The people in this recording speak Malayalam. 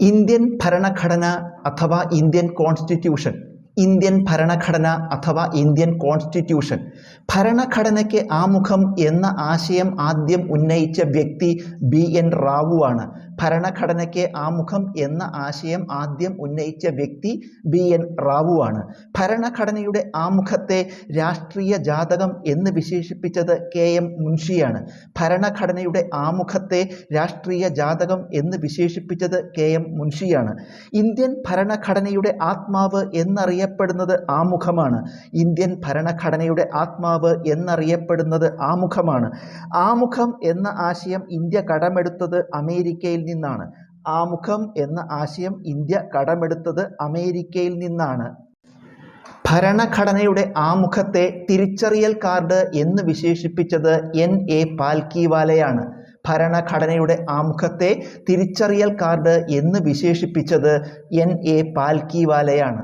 ഇന്ത്യൻ ഭരണഘടന അഥവാ ഇന്ത്യൻ കോൺസ്റ്റിറ്റ്യൂഷൻ ഇന്ത്യൻ ഭരണഘടന അഥവാ ഇന്ത്യൻ കോൺസ്റ്റിറ്റ്യൂഷൻ ഭരണഘടനയ്ക്ക് ആമുഖം എന്ന ആശയം ആദ്യം ഉന്നയിച്ച വ്യക്തി ബി എൻ റാവു ആണ് ഭരണഘടനയ്ക്ക് ആമുഖം എന്ന ആശയം ആദ്യം ഉന്നയിച്ച വ്യക്തി ബി എൻ റാവു ആണ് ഭരണഘടനയുടെ ആമുഖത്തെ രാഷ്ട്രീയ ജാതകം എന്ന് വിശേഷിപ്പിച്ചത് കെ എം മുൻഷിയാണ്. ഭരണഘടനയുടെ ആമുഖത്തെ രാഷ്ട്രീയ ജാതകം എന്ന് വിശേഷിപ്പിച്ചത് കെ എം മുൻഷിയാണ്. ഇന്ത്യൻ ഭരണഘടനയുടെ ആത്മാവ് എന്നറിയപ്പെടുന്നത് ആമുഖമാണ്. ഇന്ത്യൻ ഭരണഘടനയുടെ ആത്മാവ് എന്നറിയപ്പെടുന്നത് ആമുഖമാണ്. ആമുഖം എന്ന ആശയം ഇന്ത്യ കടമെടുത്തത് അമേരിക്കയിൽ നിന്നാണ്. ആമുഖം എന്ന ആശയം ഇന്ത്യ കടമെടുത്തത് അമേരിക്കയിൽ നിന്നാണ്. ഭരണഘടനയുടെ ആമുഖത്തെ തിരിച്ചറിയൽ കാർഡ് എന്ന് വിശേഷിപ്പിച്ചത് എൻ. എ. പാൽക്കിവാലയാണ്. ഭരണഘടനയുടെ ആമുഖത്തെ തിരിച്ചറിയൽ കാർഡ് എന്ന് വിശേഷിപ്പിച്ചത് എൻ. എ. പാൽക്കിവാലയാണ്.